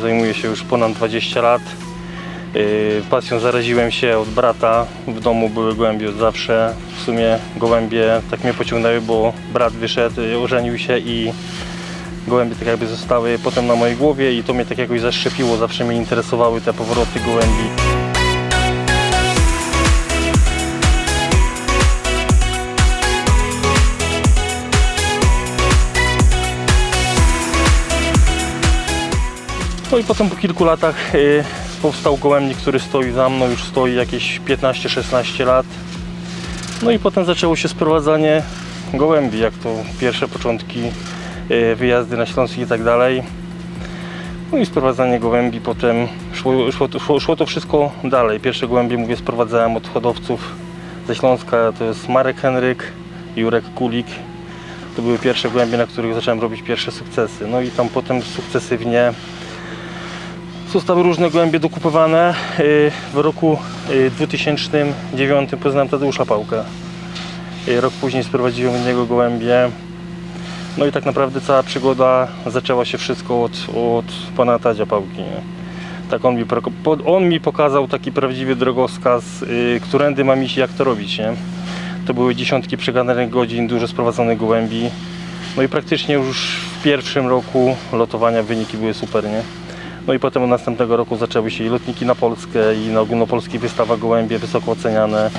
zajmuję się już ponad 20 lat. Yy, Pasją zaraziłem się od brata. W domu były gołębie od zawsze. W sumie gołębie tak mnie pociągnęły, bo brat wyszedł, yy, ożenił się i gołębie tak jakby zostały potem na mojej głowie i to mnie tak jakoś zaszczepiło. Zawsze mnie interesowały te powroty gołębi. No i potem po kilku latach y, powstał gołębnik, który stoi za mną, już stoi jakieś 15-16 lat. No i potem zaczęło się sprowadzanie gołębi, jak to pierwsze początki, y, wyjazdy na Śląsk i tak dalej. No i sprowadzanie gołębi, potem szło, szło, szło, szło to wszystko dalej. Pierwsze gołębie, mówię, sprowadzałem od hodowców ze Śląska, to jest Marek Henryk, Jurek Kulik. To były pierwsze gołębie, na których zacząłem robić pierwsze sukcesy. No i tam potem sukcesywnie Zostały różne gołębie dokupowane. Yy, W roku yy, 2009 poznałem Tadeusza Pałkę. Yy, Rok później sprowadziłem niego gołębie. No i tak naprawdę cała przygoda zaczęła się wszystko od, od pana Tadzia Pałki. Tak on mi, on mi pokazał taki prawdziwy drogowskaz, którędy mam iść, jak to robić. Nie? To były dziesiątki przegadanych godzin, dużo sprowadzonych gołębi. No i praktycznie już w pierwszym roku lotowania wyniki były super, nie? No i potem od następnego roku zaczęły się i lotniki na Polskę i na ogólnopolskich wystawach gołębie wysoko oceniane.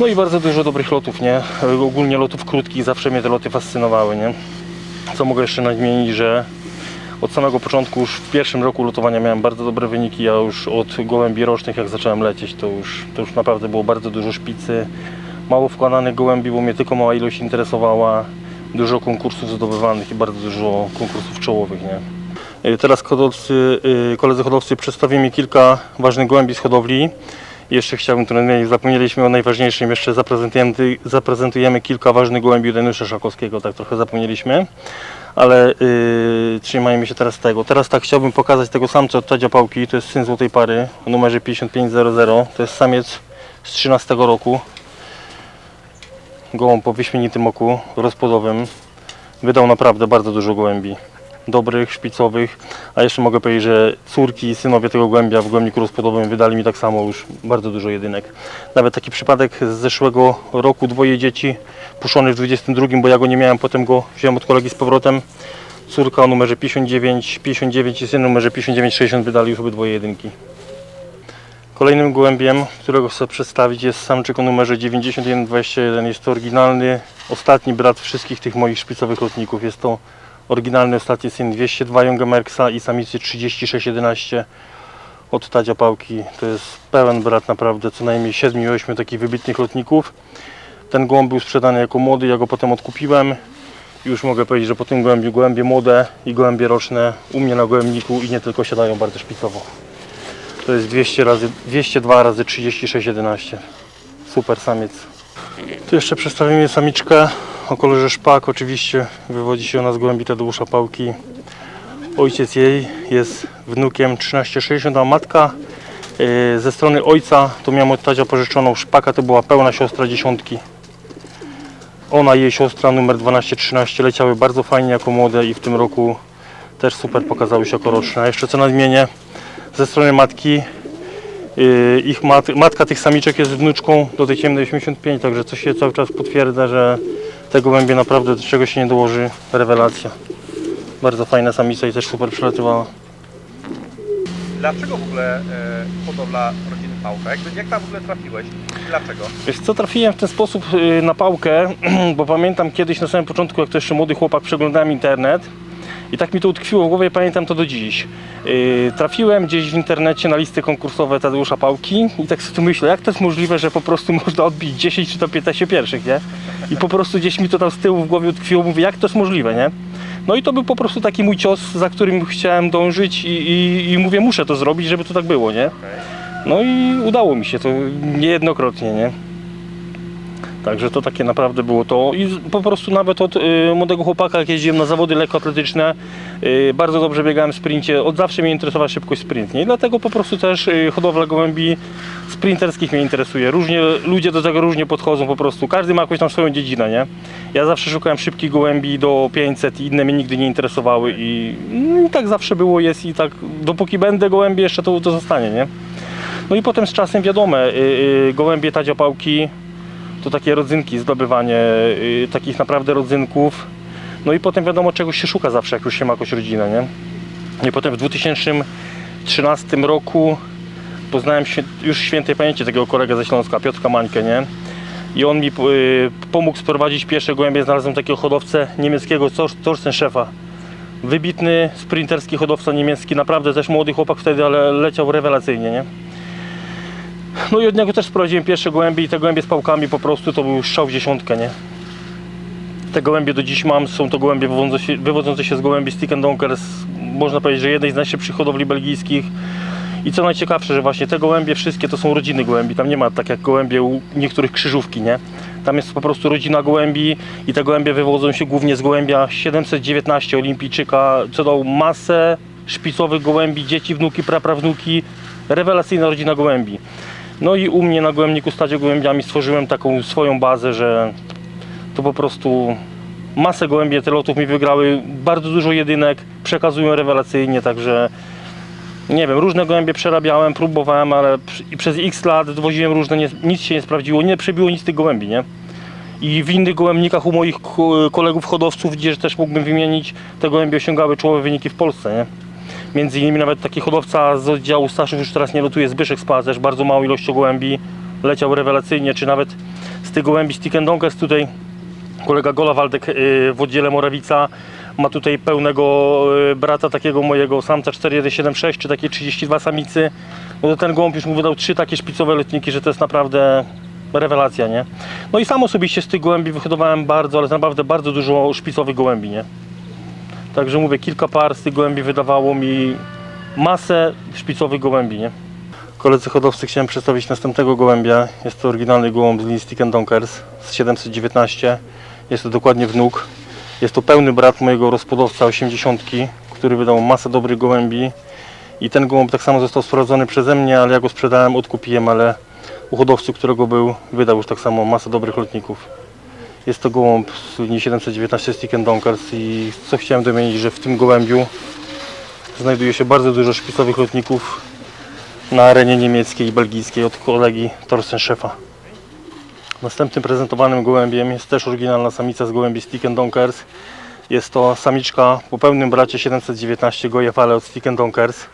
No i bardzo dużo dobrych lotów, nie? Ogólnie lotów krótkich, zawsze mnie te loty fascynowały, nie? Co mogę jeszcze nadmienić, że od samego początku już w pierwszym roku lotowania miałem bardzo dobre wyniki, a już od gołębi rocznych jak zacząłem lecieć, to już, to już naprawdę było bardzo dużo szpicy. Mało wkładanych gołębi, bo mnie tylko mała ilość interesowała. Dużo konkursów zdobywanych i bardzo dużo konkursów czołowych, nie? Y, Teraz hodowcy, y, koledzy hodowcy przedstawią mi kilka ważnych gołębi z hodowli. Jeszcze chciałbym tu nadmienić, zapomnieliśmy o najważniejszym, jeszcze zaprezentujemy, zaprezentujemy kilka ważnych gołębi Deniusza Szakowskiego, tak trochę zapomnieliśmy. Ale yy, trzymajmy się teraz tego. Teraz tak chciałbym pokazać tego samca od Tadzia Pałki, to jest syn Złotej Pary o numerze 5500. To jest samiec z 13 roku. Gołąb po wyśmienitym oku rozpłodowym. Wydał naprawdę bardzo dużo gołębi dobrych, szpicowych, a jeszcze mogę powiedzieć, że córki i synowie tego głębia w głębniku rozpłodowym wydali mi tak samo już bardzo dużo jedynek. Nawet taki przypadek z zeszłego roku, dwoje dzieci puszczone w 22, bo ja go nie miałem, potem go wziąłem od kolegi z powrotem. Córka o numerze 59, 59 i syn o numerze 5960 wydali już obydwoje jedynki. Kolejnym gołębiem, którego chcę przedstawić jest samczyk o numerze 9121. Jest to oryginalny, ostatni brat wszystkich tych moich szpicowych lotników. Jest to oryginalny ostatni syn 202 Jungemerksa i samicy 3611 od Tadzia Pałki. To jest pełen brat naprawdę, co najmniej 7-8 takich wybitnych lotników. Ten gołąb był sprzedany jako młody, ja go potem odkupiłem. Już mogę powiedzieć, że po tym gołębiu gołębie młode i gołębie roczne u mnie na gołębniku i nie tylko siadają bardzo szpicowo. To jest 200 razy, 202 razy 3611. Super samiec. Tu jeszcze przedstawimy samiczkę o kolorze szpak. Oczywiście wywodzi się ona z gołębi Tadeusza Pałki. Ojciec jej jest wnukiem 1360, a matka yy, ze strony ojca to miałem od Tadzia pożyczoną szpaka, to była pełna siostra dziesiątki. Ona i jej siostra numer 1213 leciały bardzo fajnie jako młode i w tym roku też super pokazały się jako roczne. A jeszcze co nadmienię, ze strony matki Yy, ich mat, matka tych samiczek jest wnuczką do tej ciemnej 85, także co się cały czas potwierdza, że te gołębie naprawdę do czego się nie dołoży, rewelacja. Bardzo fajna samica i też super przylatywała. Dlaczego w ogóle e, hodowla rodziny Pałka? Jak, tam w ogóle trafiłeś? Dlaczego? Wiesz co, trafiłem w ten sposób yy, na pałkę, bo pamiętam kiedyś na samym początku, jak to jeszcze młody chłopak, przeglądałem internet i tak mi to utkwiło w głowie, pamiętam to do dziś. Yy, trafiłem gdzieś w internecie na listy konkursowe Tadeusza Pałki i tak sobie tu myślę, jak to jest możliwe, że po prostu można odbić 10 czy to 15 pierwszych, nie? I po prostu gdzieś mi to tam z tyłu w głowie utkwiło, mówię, jak to jest możliwe, nie? No i to był po prostu taki mój cios, za którym chciałem dążyć i, i, i mówię, muszę to zrobić, żeby to tak było, nie? No i udało mi się to niejednokrotnie, nie? Także to takie naprawdę było to. I po prostu nawet od y, młodego chłopaka, jak jeździłem na zawody lekkoatletyczne, y, bardzo dobrze biegałem w sprincie. Od zawsze mnie interesowała szybkość sprint. Nie? I dlatego po prostu też y, hodowla gołębi sprinterskich mnie interesuje. Różnie, ludzie do tego różnie podchodzą po prostu. Każdy ma jakąś tam swoją dziedzinę, nie? Ja zawsze szukałem szybkich gołębi do 500 i inne mnie nigdy nie interesowały i, no, i tak zawsze było, jest i tak dopóki będę gołębi jeszcze to, to zostanie, nie? No i potem z czasem wiadomo, y, y, gołębie, tadziopałki, to takie rodzynki, zdobywanie y, takich naprawdę rodzynków. No i potem wiadomo czegoś się szuka zawsze, jak już się ma jakąś rodzinę, nie? I potem w 2013 roku poznałem świę- już świętej pamięci takiego kolegę ze Śląska, Piotrka Mańkę, nie? I on mi y, pomógł sprowadzić pierwsze gołębie. Znalazłem takiego hodowcę niemieckiego, Thorsten Szefa. Wybitny sprinterski hodowca niemiecki, naprawdę też młody chłopak wtedy, ale leciał rewelacyjnie, nie? No i od niego też sprowadziłem pierwsze gołębie i te gołębie z pałkami po prostu to był strzał w dziesiątkę, nie? Te gołębie do dziś mam, są to gołębie wywodzące się, wywodzące się z gołębi Stick and Donkers, można powiedzieć, że jednej z najszybszych hodowli belgijskich. I co najciekawsze, że właśnie te gołębie wszystkie to są rodziny gołębi, tam nie ma tak jak gołębie u niektórych krzyżówki, nie? Tam jest po prostu rodzina gołębi i te gołębie wywodzą się głównie z gołębia 719 olimpijczyka, co dał masę szpicowych gołębi, dzieci, wnuki, praprawnuki, rewelacyjna rodzina gołębi. No i u mnie na gołębniku stadzie gołębiami stworzyłem taką swoją bazę, że to po prostu masę gołębie te lotów mi wygrały, bardzo dużo jedynek, przekazują rewelacyjnie, także nie wiem, różne gołębie przerabiałem, próbowałem, ale przez x lat dowoziłem różne, nic się nie sprawdziło, nie przebiło nic tych gołębi, nie? I w innych gołębnikach u moich ko- kolegów hodowców, gdzie też mógłbym wymienić, te gołębie osiągały czołowe wyniki w Polsce, nie? Między innymi nawet taki hodowca z oddziału Staszów już teraz nie lotuje, Zbyszek Spa, też bardzo małą ilością gołębi, leciał rewelacyjnie, czy nawet z tych gołębi Stick and Donkers tutaj kolega Gola Waldek y, w oddziale Morawica ma tutaj pełnego y, brata takiego mojego samca 4176 czy takie 32 samicy. No to ten gołąb już mu wydał trzy takie szpicowe letniki, że to jest naprawdę rewelacja, nie? No i sam osobiście z tych gołębi wyhodowałem bardzo, ale naprawdę bardzo dużo szpicowych gołębi, nie? Także mówię, kilka par z tych gołębi wydawało mi masę szpicowych gołębi, nie? Koledzy hodowcy chciałem przedstawić następnego gołębia. Jest to oryginalny gołąb z linii Stick Donkers z 719. Jest to dokładnie wnuk. Jest to pełny brat mojego rozpodowca 80, który wydał masę dobrych gołębi. I ten gołąb tak samo został sprowadzony przeze mnie, ale ja go sprzedałem, odkupiłem, ale u hodowcy, którego był, wydał już tak samo masę dobrych lotników. Jest to gołąb z linii 719 Stick Donkers i co chciałem domienić, że w tym gołębiu znajduje się bardzo dużo szpicowych lotników na arenie niemieckiej i belgijskiej od kolegi Thorsten Szefa. Następnym prezentowanym gołębiem jest też oryginalna samica z gołębi Stick Donkers. Jest to samiczka po pełnym bracie 719 goje fale od Stick Donkers.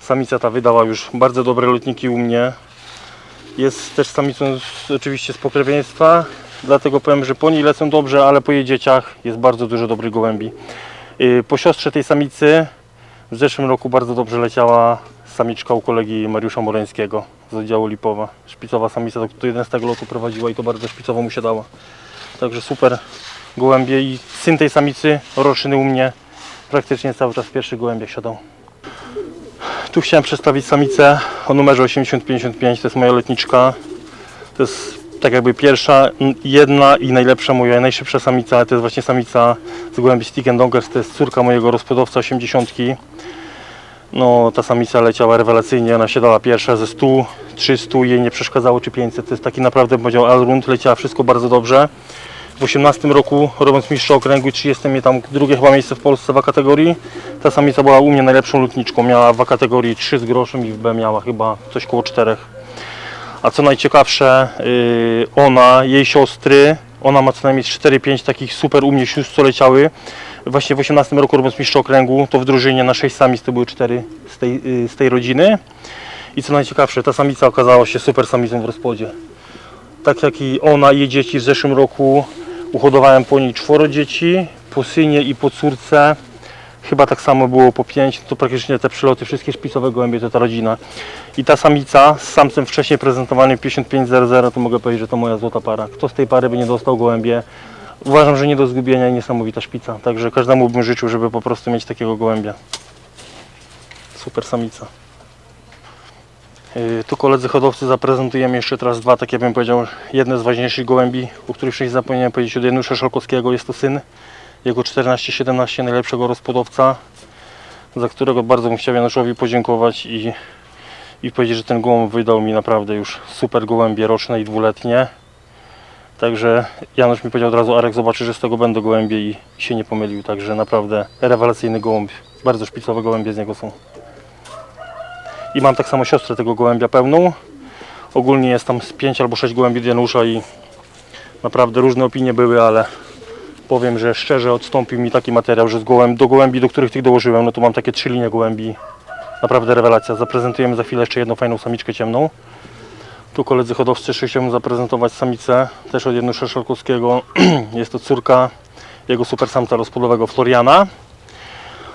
Samica ta wydała już bardzo dobre lotniki u mnie. Jest też samicą z, oczywiście z pokrewieństwa, dlatego powiem, że po niej lecą dobrze, ale po jej dzieciach jest bardzo dużo dobrych gołębi. Yy, Po siostrze tej samicy w zeszłym roku bardzo dobrze leciała samiczka u kolegi Mariusza Moreńskiego z oddziału Lipowa. Szpicowa samica do- do 11 lotu prowadziła i to bardzo szpicowo mu się dała. Także super gołębie i syn tej samicy roczny u mnie praktycznie cały czas w pierwszych gołębiach siadał. Tu chciałem przedstawić samicę o numerze 8055, to jest moja letniczka. To jest tak jakby pierwsza, jedna i najlepsza moja, najszybsza samica, to jest właśnie samica z gołębi Stick and Donkers, to jest córka mojego rozpodowca 80. No, ta samica leciała rewelacyjnie, ona się dała pierwsza ze 100, 300, jej nie przeszkadzało, czy 500. To jest taki naprawdę, bym powiedział, all-round, leciała wszystko bardzo dobrze. W 18 roku, robiąc mistrza okręgu i 30 mnie tam drugie chyba miejsce w Polsce w A kategorii, ta samica była u mnie najlepszą lutniczką. Miała w A kategorii 3 z groszem i w B miała chyba coś koło 4. A co najciekawsze, yy, ona, jej siostry, ona ma co najmniej 4-5 takich super u mnie sióstr, co leciały. Właśnie w 18 roku robiąc mistrza okręgu, to w drużynie na 6 samic to były 4 z tej, yy, z tej rodziny. I co najciekawsze, ta samica okazała się super samicą w rozpodzie. Tak jak i ona i jej dzieci w zeszłym roku uhodowałem po niej czworo dzieci, po synie i po córce. Chyba tak samo było po 5, to praktycznie te przyloty, wszystkie szpicowe gołębie to ta rodzina. I ta samica z samcem wcześniej prezentowanym 5500 to mogę powiedzieć, że to moja złota para. Kto z tej pary by nie dostał gołębie? Uważam, że nie do zgubienia i niesamowita szpica. Także każdemu bym życzył, żeby po prostu mieć takiego gołębia. Super samica. Yy, Tu koledzy hodowcy zaprezentujemy jeszcze teraz dwa, takie bym powiedział, jedne z ważniejszych gołębi, o których wcześniej zapomniałem powiedzieć, od Janusza Szalkowskiego jest to syn, jego 14-17, najlepszego rozpłodowca, za którego bardzo bym chciał Januszowi podziękować i, i powiedzieć, że ten gołąb wydał mi naprawdę już super gołębie roczne i dwuletnie. Także Janusz mi powiedział od razu, Arek zobaczy, że z tego będą gołębie i się nie pomylił, także naprawdę rewelacyjny gołąb, bardzo szpicowe gołębie z niego są. I mam tak samo siostrę tego gołębia pełną. Ogólnie jest tam z 5 albo 6 gołębi od Janusza i naprawdę różne opinie były, ale powiem, że szczerze odstąpił mi taki materiał, że z gołęb, do gołębi, do których tych dołożyłem, no to mam takie trzy linie gołębi. Naprawdę rewelacja. Zaprezentujemy za chwilę jeszcze jedną fajną samiczkę ciemną. Tu koledzy hodowcy chciałbym zaprezentować samicę, też od Janusza Szalkowskiego. jest to córka jego super samca rozpłodowego Floriana.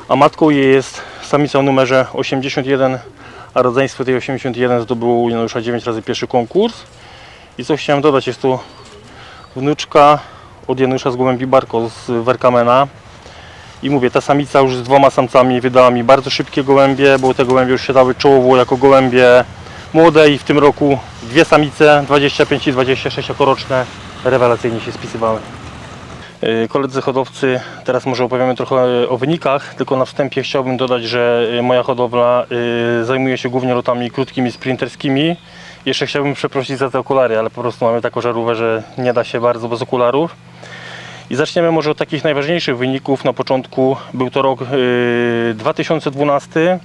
A matką jej jest samica o numerze 81, a rodzeństwo tej 81 zdobyło u Janusza 9 razy pierwszy konkurs. I co chciałem dodać, jest tu wnuczka od Janusza z Gołębi Barko z Werkamena. I mówię, ta samica już z dwoma samcami wydała mi bardzo szybkie gołębie, bo te gołębie już siadały czołowo jako gołębie młode i w tym roku dwie samice, 25 i 26 jako roczne, rewelacyjnie się spisywały. Yy, Koledzy hodowcy, teraz może opowiemy trochę o wynikach, tylko na wstępie chciałbym dodać, że yy, moja hodowla yy, zajmuje się głównie lotami krótkimi, sprinterskimi. Jeszcze chciałbym przeprosić za te okulary, ale po prostu mamy taką żarówkę, że nie da się bardzo bez okularów. I zaczniemy może od takich najważniejszych wyników. Na początku był to rok yy, 2012.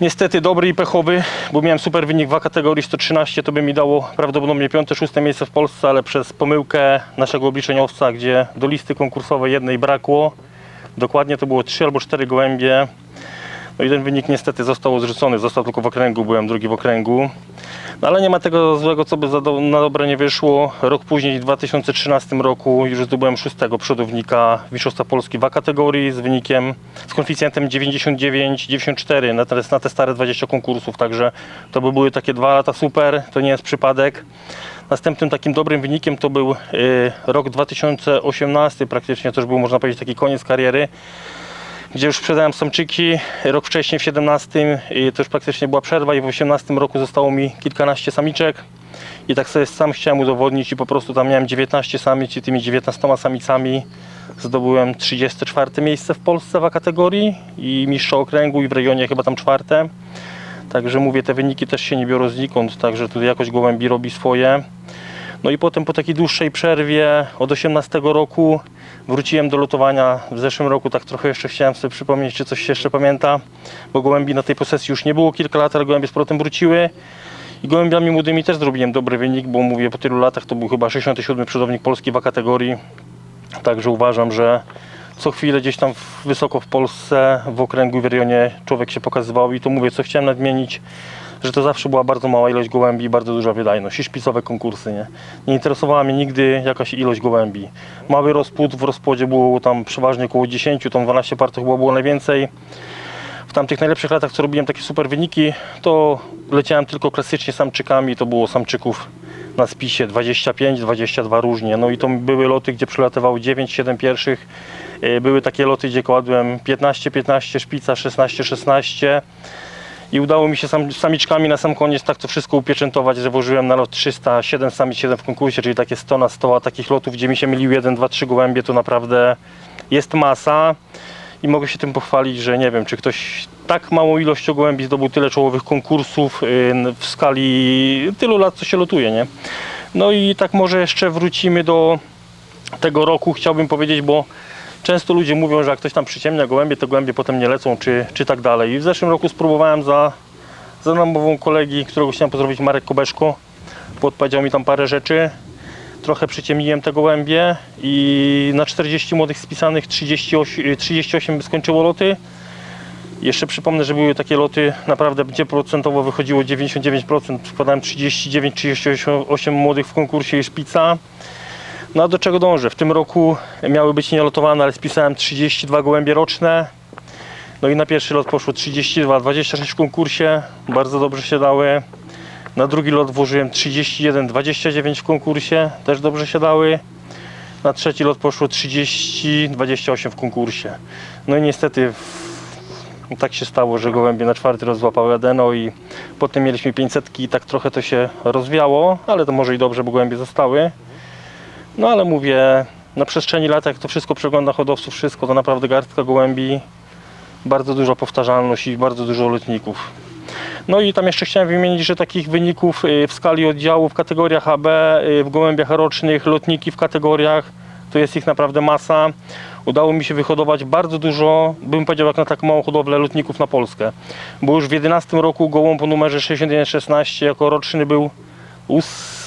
Niestety dobry i pechowy, bo miałem super wynik w kategorii 113, to by mi dało prawdopodobnie 5-6 miejsce w Polsce, ale przez pomyłkę naszego obliczeniowca, gdzie do listy konkursowej jednej brakło, dokładnie to było 3 albo 4 gołębie, no i ten wynik niestety został odrzucony, został tylko w okręgu, byłem drugi w okręgu. No ale nie ma tego złego, co by do, na dobre nie wyszło. Rok później, w 2013 roku, już zdobyłem szóstego przodownika Mistrzostwa Polski w A kategorii z wynikiem, z koeficjentem 99-94, natomiast na te stare 20 konkursów, także to by były takie dwa lata super, to nie jest przypadek. Następnym takim dobrym wynikiem to był y, rok 2018, praktycznie to już był można powiedzieć taki koniec kariery gdzie już sprzedałem samczyki. Rok wcześniej, w 17, i to już praktycznie była przerwa i w 18 roku zostało mi kilkanaście samiczek. I tak sobie sam chciałem udowodnić i po prostu tam miałem 19 samic i tymi 19 samicami zdobyłem 34 miejsce w Polsce w A kategorii i mistrza okręgu i w regionie chyba tam czwarte. Także mówię, te wyniki też się nie biorą znikąd, także tu jakoś gołębi robi swoje. No i potem po takiej dłuższej przerwie od 18 roku wróciłem do lotowania. W zeszłym roku tak trochę jeszcze chciałem sobie przypomnieć, czy coś się jeszcze pamięta, bo gołębi na tej posesji już nie było kilka lat, ale gołębie z powrotem wróciły. I gołębiami młodymi też zrobiłem dobry wynik, bo mówię, po tylu latach to był chyba 67 przodownik Polski w kategorii. Także uważam, że co chwilę gdzieś tam wysoko w Polsce, w okręgu w rejonie człowiek się pokazywał i to mówię, co chciałem nadmienić, że to zawsze była bardzo mała ilość gołębi i bardzo duża wydajność i szpicowe konkursy, nie? Nie interesowała mnie nigdy jakaś ilość gołębi. Mały rozpłód, w rozpłodzie było tam przeważnie około 10, tam 12 par to chyba było najwięcej. W tamtych najlepszych latach, co robiłem takie super wyniki, to leciałem tylko klasycznie samczykami, to było samczyków na spisie 25, 22 różnie. No i to były loty, gdzie przelatywały 9, 7 pierwszych. Yy, Były takie loty, gdzie kładłem 15, 15, szpica 16, 16. I udało mi się sam, samiczkami na sam koniec tak to wszystko upieczętować, że włożyłem na lot 300, 7 samic, 7 w konkursie, czyli takie 100 na 100, a takich lotów, gdzie mi się mylił 1, 2, 3 gołębie, to naprawdę jest masa. I mogę się tym pochwalić, że nie wiem, czy ktoś tak małą ilością gołębi zdobył tyle czołowych konkursów yy, w skali tylu lat, co się lotuje, nie? No i tak może jeszcze wrócimy do tego roku, chciałbym powiedzieć, bo często ludzie mówią, że jak ktoś tam przyciemnia gołębie, to gołębie potem nie lecą, czy, czy tak dalej. I w zeszłym roku spróbowałem za, za namową kolegi, którego chciałem pozdrowić, Marek Kobeszko, podpowiedział mi tam parę rzeczy. Trochę przyciemniłem te gołębie i na 40 młodych spisanych 38, 38 skończyło loty. Jeszcze przypomnę, że były takie loty naprawdę, gdzie procentowo wychodziło 99%, wkładałem 39-38 młodych w konkursie i szpica. No do czego dążę? W tym roku miały być nielotowane, ale spisałem 32 gołębie roczne. No i na pierwszy lot poszło 32, 26 w konkursie, bardzo dobrze się dały. Na drugi lot włożyłem 31, 29 w konkursie, też dobrze się dały. Na trzeci lot poszło 30, 28 w konkursie. No i niestety Tak się stało, że gołębie na czwarty raz złapały adeno i potem mieliśmy 500 i tak trochę to się rozwiało, ale to może i dobrze, bo gołębie zostały. No ale mówię, na przestrzeni lat, jak to wszystko przegląda hodowców, wszystko, to naprawdę garstka gołębi, bardzo duża powtarzalność i bardzo dużo lotników. No i tam jeszcze chciałem wymienić, że takich wyników y, w skali oddziału w kategoriach AB, y, w gołębiach rocznych, lotniki w kategoriach, to jest ich naprawdę masa. Udało mi się wyhodować bardzo dużo, bym powiedział jak na tak małą hodowlę lotników na Polskę. Bo już w 11 roku gołąb o numerze 6116 jako roczny był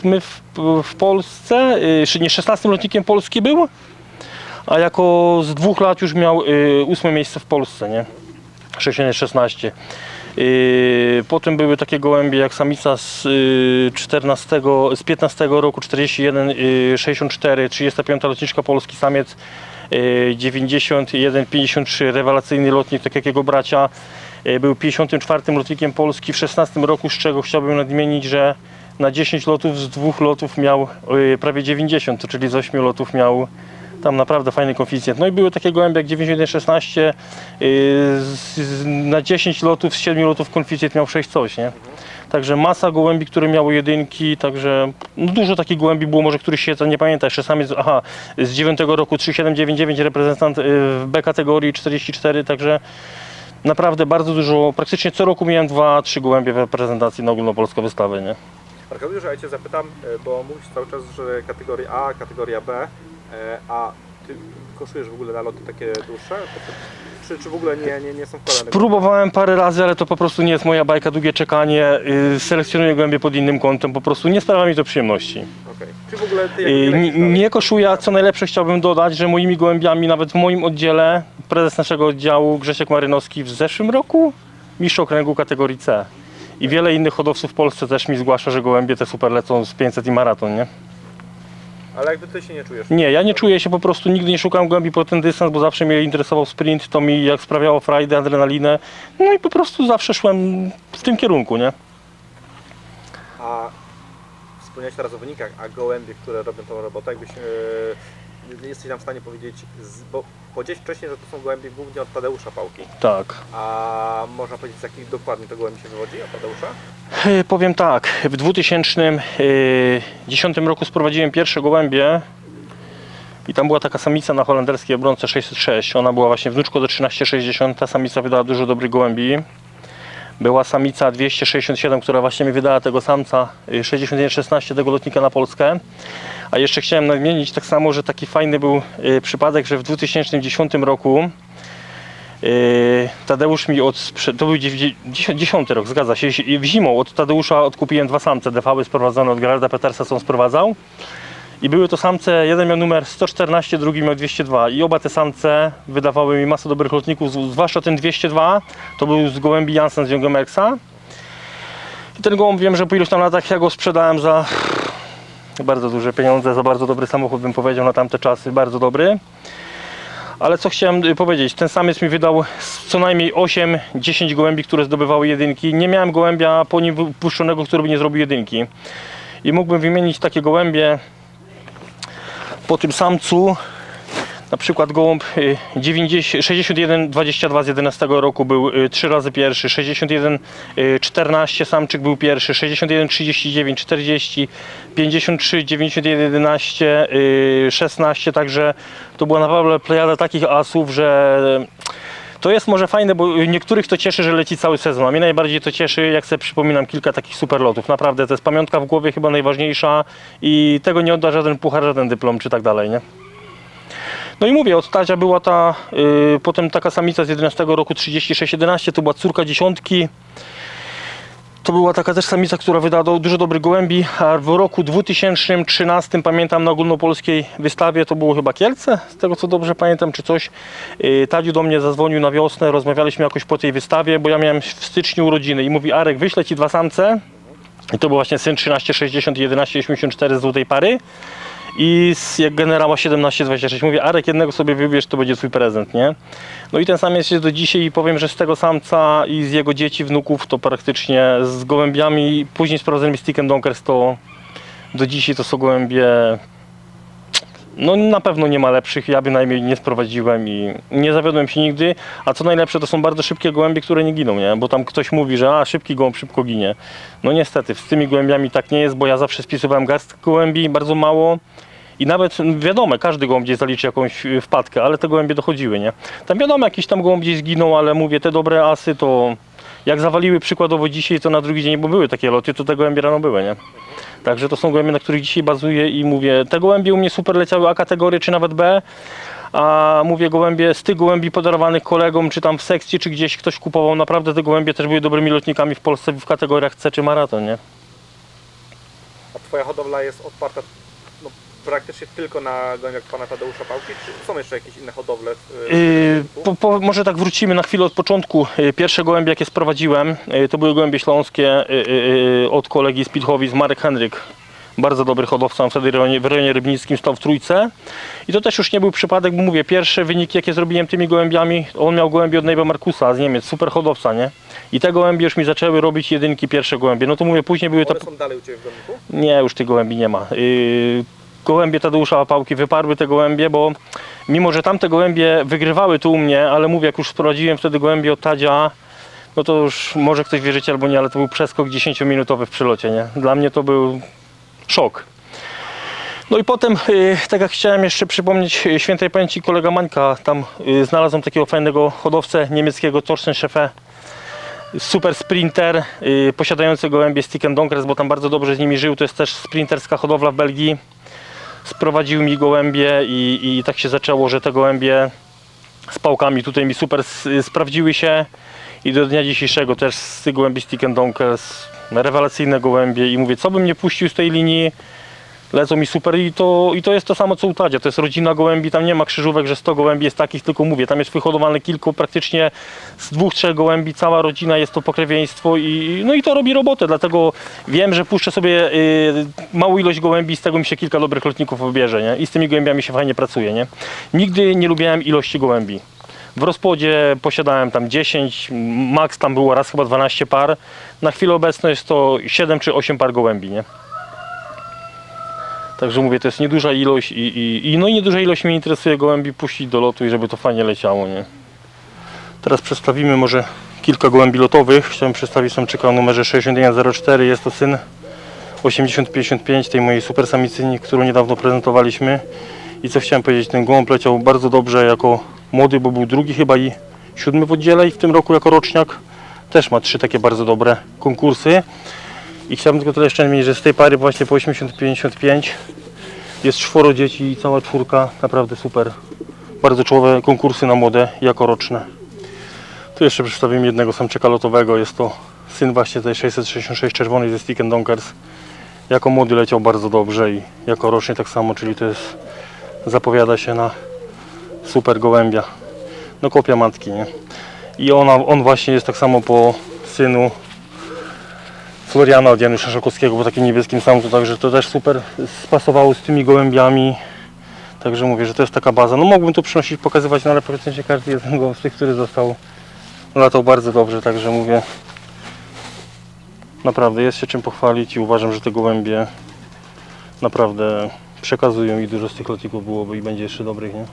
w, w Polsce, y, nie 16 lotnikiem Polski był, a jako z dwóch lat już miał y, ósme miejsce w Polsce, nie? 616. Yy, Potem były takie gołębie jak samica z yy, 14, z 15 roku 41, yy, 64, 35 lotniczka Polski, samiec yy, 91, 53, rewelacyjny lotnik, tak jak jego bracia. Był 54 lotnikiem Polski w 16 roku, z czego chciałbym nadmienić, że na 10 lotów z dwóch lotów miał yy, prawie 90, czyli z 8 lotów miał tam naprawdę fajny koeficjent. No i były takie gołębie jak 9116, yy, z- z- na 10 lotów, z 7 lotów koeficjent miał 6 coś, nie? Także masa gołębi, które miały jedynki, także no dużo takich gołębi było, może któryś się nie pamięta, jeszcze sam jest, aha, z 9 roku 3799 reprezentant yy, w B kategorii 44, także naprawdę bardzo dużo, praktycznie co roku miałem 2-3 gołębie w reprezentacji na ogólnopolską wystawę, nie? Arkadiuszu, ja Cię zapytam, e, bo mówisz cały czas, że kategoria A, kategoria B, e, a Ty koszujesz w ogóle na loty takie dłuższe? Czy, czy w ogóle nie, nie, nie są wkładane? Próbowałem parę razy, ale to po prostu nie jest moja bajka, długie czekanie. Yy, selekcjonuję gołębie pod innym kątem, po prostu nie sprawia mi to przyjemności. Czy w ogóle lecisz nie, nie koszuję, a co najlepsze chciałbym dodać, że moimi gołębiami, nawet w moim oddziale, prezes naszego oddziału Grzesiek Marynowski w zeszłym roku mistrz okręgu kategorii C. I wiele innych hodowców w Polsce też mi zgłasza, że gołębie te super lecą z 500 i maraton, nie? Ale jakby Ty się nie czujesz? Nie, ja nie czuję się po prostu, nigdy nie szukałem głębi po ten dystans, bo zawsze mnie interesował sprint, to mi jak sprawiało frajdę, adrenalinę. No i po prostu zawsze szłem w tym kierunku, nie? A wspomniałeś teraz o wynikach, a gołębie, które robią tą robotę, jakbyś e, jesteś nam w stanie powiedzieć, z, bo powiedziałeś wcześniej, że to są gołębie głównie od Tadeusza Pałki. Tak. A można powiedzieć, z jakich dokładnie to gołębi się wywodzi od Tadeusza? E, Powiem tak, w 2010 roku sprowadziłem pierwsze gołębie i tam była taka samica na holenderskiej obronce 606. Ona była właśnie wnuczką do 1360. Ta samica wydała dużo dobrych gołębi. Była samica 267, która właśnie mi wydała tego samca y, 6116 tego lotnika na Polskę. A jeszcze chciałem nadmienić tak samo, że taki fajny był y, przypadek, że w 2010 roku Yy, Tadeusz mi od. To był 10 rok, zgadza się. W zimą od Tadeusza odkupiłem dwa samce DV sprowadzone od Geralda Petersa, on sprowadzał. I były to samce, jeden miał numer 114, drugi miał 202. I oba te samce wydawały mi masę dobrych lotników, zwłaszcza ten 202, to był z gołębi Janssen z Jungomexa. I ten gołąb wiem, że po iluś tam latach ja go sprzedałem za bardzo duże pieniądze, za bardzo dobry samochód bym powiedział na tamte czasy, bardzo dobry. Ale co chciałem y, powiedzieć, ten samiec mi wydał co najmniej 8-10 gołębi, które zdobywały jedynki. Nie miałem gołębia po nim wypuszczonego, który by nie zrobił jedynki. I mógłbym wymienić takie gołębie po tym samcu. Na przykład gołąb y, 90 61-22 z 11 roku był y, 3 razy pierwszy, 61-14 samczyk był pierwszy, 61-39 40, 53 91 11 16, także to była naprawdę plejada takich asów, że to jest może fajne, bo niektórych to cieszy, że leci cały sezon, a mnie najbardziej to cieszy, jak sobie przypominam kilka takich super lotów. Naprawdę, to jest pamiątka w głowie chyba najważniejsza i tego nie odda żaden puchar, żaden dyplom czy tak dalej, nie? No i mówię, od Tadzia była ta, y, potem taka samica z 11 roku 36-11, to była córka dziesiątki. To była taka też samica, która wydała dużo dobrych gołębi, a w roku 2013 pamiętam na ogólnopolskiej wystawie, to było chyba Kielce, z tego co dobrze pamiętam, czy coś. Yy, Tadziu do mnie zadzwonił na wiosnę, rozmawialiśmy jakoś po tej wystawie, bo ja miałem w styczniu urodziny i mówi Arek, wyślę Ci dwa samce. I to był właśnie syn 1360 i 1184 z złotej pary. I z jak generała 1726. Mówię, Arek, jednego sobie wybierz, to będzie twój prezent, nie? No i ten sam jest do dzisiaj i powiem, że z tego samca i z jego dzieci, wnuków, to praktycznie z gołębiami, później sprawdzonymi stickiem Donkers, to do dzisiaj to są gołębie No na pewno nie ma lepszych, ja bynajmniej nie sprowadziłem i nie zawiodłem się nigdy, a co najlepsze to są bardzo szybkie gołębie, które nie giną, nie? Bo tam ktoś mówi, że a szybki gołąb szybko ginie. No niestety, z tymi gołębiami tak nie jest, bo ja zawsze spisywałem garstkę gołębi, bardzo mało. I nawet no, wiadomo, każdy gołąb gdzieś zaliczy jakąś y, wpadkę, ale te gołębie dochodziły, nie? Tam wiadomo, jakiś tam gołąb gdzieś zginął, ale mówię, te dobre asy to jak zawaliły przykładowo dzisiaj, to na drugi dzień, bo były takie loty, to te gołębie rano były, nie? Także to są gołębie, na których dzisiaj bazuję i mówię, te gołębie u mnie super leciały A kategorii czy nawet B, a mówię gołębie, z tych gołębi podarowanych kolegom, czy tam w sekcji, czy gdzieś ktoś kupował, naprawdę te gołębie też były dobrymi lotnikami w Polsce w kategoriach C czy maraton, nie? A Twoja hodowla jest oparta no, praktycznie tylko na gołębiach pana Tadeusza Pałki, czy są jeszcze jakieś inne hodowle? w- Yy, po, po, może tak wrócimy na chwilę od początku. Yy, Pierwsze gołębie, jakie sprowadziłem, yy, to były gołębie śląskie yy, yy, od kolegi z Pitchowic, Marek Henryk. Bardzo dobry hodowca, on wtedy w rejonie, w rejonie rybnickim stał w trójce. I to też już nie był przypadek, bo mówię, pierwsze wyniki, jakie zrobiłem tymi gołębiami, on miał gołębie od Neiba Markusa z Niemiec, super hodowca, nie? I te gołębie już mi zaczęły robić jedynki, pierwsze gołębie. No to mówię, później były to... One są dalej u Ciebie w domku? Nie, już tych gołębi nie ma. Yy, gołębie Tadeusza Łapałki wyparły te gołębie, bo mimo, że tamte gołębie wygrywały tu u mnie, ale mówię, jak już sprowadziłem wtedy gołębie od Tadzia, no to już może ktoś wierzyć albo nie, ale to był przeskok 10-minutowy w przylocie, nie? Dla mnie to był szok. No i potem, yy, tak jak chciałem jeszcze przypomnieć yy, świętej pamięci kolega Mańka, tam yy, znalazłem takiego fajnego hodowcę niemieckiego Torsten super sprinter, posiadający gołębie Stick and Donkers, bo tam bardzo dobrze z nimi żył. To jest też sprinterska hodowla w Belgii. Sprowadził mi gołębie i, i tak się zaczęło, że te gołębie z pałkami tutaj mi super sprawdziły się. I do dnia dzisiejszego też z tych gołębi Stick and Donkers rewelacyjne gołębie. I mówię, co bym nie puścił z tej linii, lecą mi super i to, i to jest to samo co u Tadzia, to jest rodzina gołębi, tam nie ma krzyżówek, że 100 gołębi jest takich, tylko mówię, tam jest wyhodowane kilku, praktycznie z dwóch, trzech gołębi, cała rodzina jest to pokrewieństwo i no i to robi robotę, dlatego wiem, że puszczę sobie y, małą ilość gołębi z tego mi się kilka dobrych lotników wybierze, nie? I z tymi gołębiami się fajnie pracuje, nie? Nigdy nie lubiłem ilości gołębi. W rozpłodzie posiadałem tam 10, max tam było raz chyba 12 par. Na chwilę obecną jest to 7 czy 8 par gołębi, nie? Także mówię, to jest nieduża ilość i, i, i no i nieduża ilość mnie interesuje gołębi puścić do lotu i żeby to fajnie leciało, nie? Teraz przedstawimy może kilka gołębi lotowych. Chciałem przedstawić samczyka o numerze 6104. Jest to syn 8055 tej mojej super samicyni, którą niedawno prezentowaliśmy. I co chciałem powiedzieć, ten gołąb leciał bardzo dobrze jako młody, bo był drugi chyba i siódmy w oddziale i w tym roku jako roczniak też ma trzy takie bardzo dobre konkursy. I chciałbym tylko tyle jeszcze mieć, że z tej pary właśnie po 80-55 jest czworo dzieci i cała czwórka naprawdę super. Bardzo czołowe konkursy na młode jako roczne. Tu jeszcze przedstawimy jednego samczyka lotowego. Jest to syn właśnie tej 666 czerwonej ze Stick Donkers. Jako młody leciał bardzo dobrze i jako rocznie tak samo, czyli to jest zapowiada się na super gołębia. No kopia matki, nie? I ona, on właśnie jest tak samo po synu Floriana od Janusza Szakowskiego, bo takim niebieskim samcu, także to też super spasowało z tymi gołębiami. Także mówię, że to jest taka baza. No mógłbym tu przynosić, pokazywać, no ale praktycznie każdy jeden z tych, który został latał bardzo dobrze, także mówię naprawdę jest się czym pochwalić i uważam, że te gołębie naprawdę przekazują i dużo z tych lotników byłoby i będzie jeszcze dobrych, nie?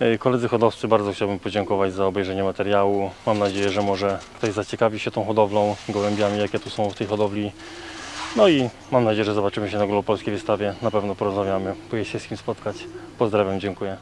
Ej, Koledzy hodowcy, bardzo chciałbym podziękować za obejrzenie materiału. Mam nadzieję, że może ktoś zaciekawi się tą hodowlą, gołębiami, jakie tu są w tej hodowli. No i mam nadzieję, że zobaczymy się na Ogólnopolskiej Wystawie. Na pewno porozmawiamy, pójdzie się z kim spotkać. Pozdrawiam, dziękuję.